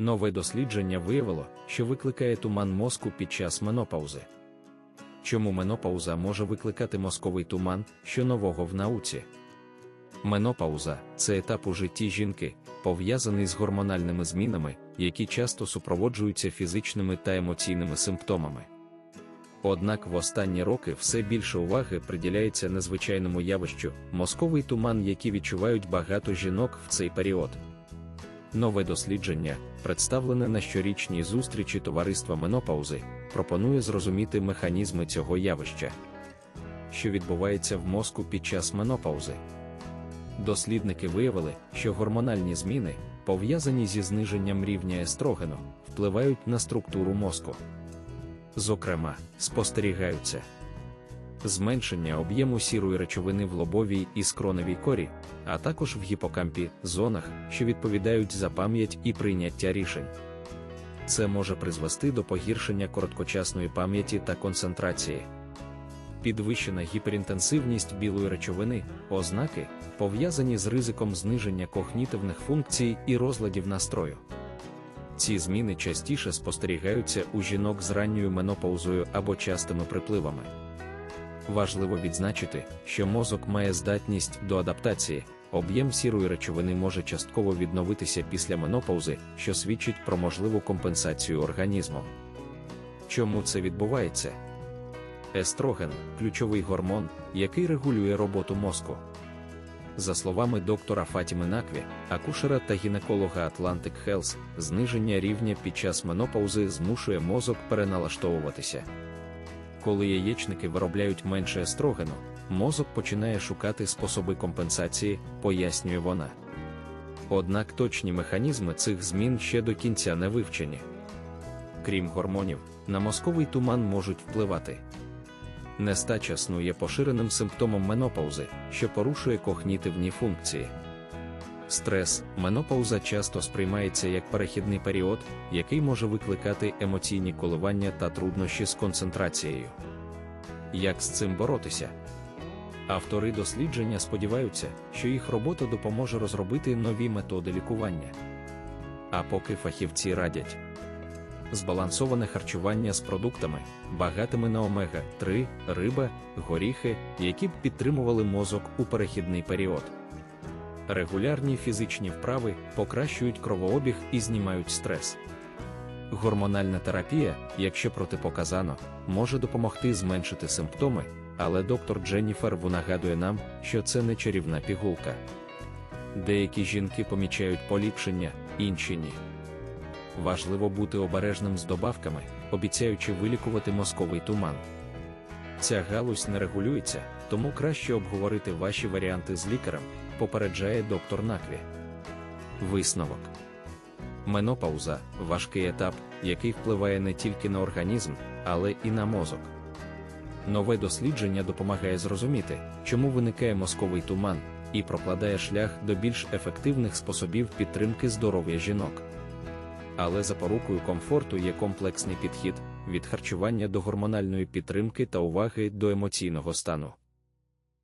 Нове дослідження виявило, що викликає туман мозку під час менопаузи. Чому менопауза може викликати мозковий туман, що нового в науці? Менопауза це етап у житті жінки, пов'язаний з гормональними змінами, які часто супроводжуються фізичними та емоційними симптомами. Однак в останні роки все більше уваги приділяється незвичайному явищу мозковий туман, який відчувають багато жінок в цей період. Нове дослідження, представлене на щорічній зустрічі товариства менопаузи, пропонує зрозуміти механізми цього явища, що відбувається в мозку під час менопаузи. Дослідники виявили, що гормональні зміни, пов'язані зі зниженням рівня естрогену, впливають на структуру мозку. Зокрема, спостерігаються зменшення об'єму сірої речовини в лобовій і скроневій корі, а також в гіпокампі зонах, що відповідають за пам'ять і прийняття рішень. Це може призвести до погіршення короткочасної пам'яті та концентрації. Підвищена гіперінтенсивність білої речовини, ознаки, пов'язані з ризиком зниження когнітивних функцій і розладів настрою. Ці зміни частіше спостерігаються у жінок з ранньою менопаузою або частими припливами. Важливо відзначити, що мозок має здатність до адаптації, об'єм сірої речовини може частково відновитися після менопаузи, що свідчить про можливу компенсацію організму. Чому це відбувається? Естроген ключовий гормон, який регулює роботу мозку. За словами доктора Фатіми Накві, акушера та гінеколога Atlantic Health, зниження рівня під час менопаузи змушує мозок переналаштовуватися. Коли яєчники виробляють менше естрогену, мозок починає шукати способи компенсації, пояснює вона. Однак точні механізми цих змін ще до кінця не вивчені. Крім гормонів, на мозковий туман можуть впливати. Нестача сну є поширеним симптомом менопаузи, що порушує когнітивні функції. Стрес, менопауза часто сприймається як перехідний період, який може викликати емоційні коливання та труднощі з концентрацією. Як з цим боротися? Автори дослідження сподіваються, що їх робота допоможе розробити нові методи лікування. А поки фахівці радять збалансоване харчування з продуктами, багатими на омега 3, риба, горіхи, які б підтримували мозок у перехідний період. Регулярні фізичні вправи покращують кровообіг і знімають стрес. Гормональна терапія, якщо протипоказано, може допомогти зменшити симптоми, але доктор Дженніфер нагадує нам, що це не чарівна пігулка. Деякі жінки помічають поліпшення, інші ні. Важливо бути обережним з добавками, обіцяючи вилікувати мозковий туман. Ця галузь не регулюється, тому краще обговорити ваші варіанти з лікарем, попереджає доктор Накві. Висновок. Менопауза важкий етап, який впливає не тільки на організм, але і на мозок. Нове дослідження допомагає зрозуміти, чому виникає мозковий туман, і прокладає шлях до більш ефективних способів підтримки здоров'я жінок. Але запорукою комфорту є комплексний підхід від харчування до гормональної підтримки та уваги до емоційного стану.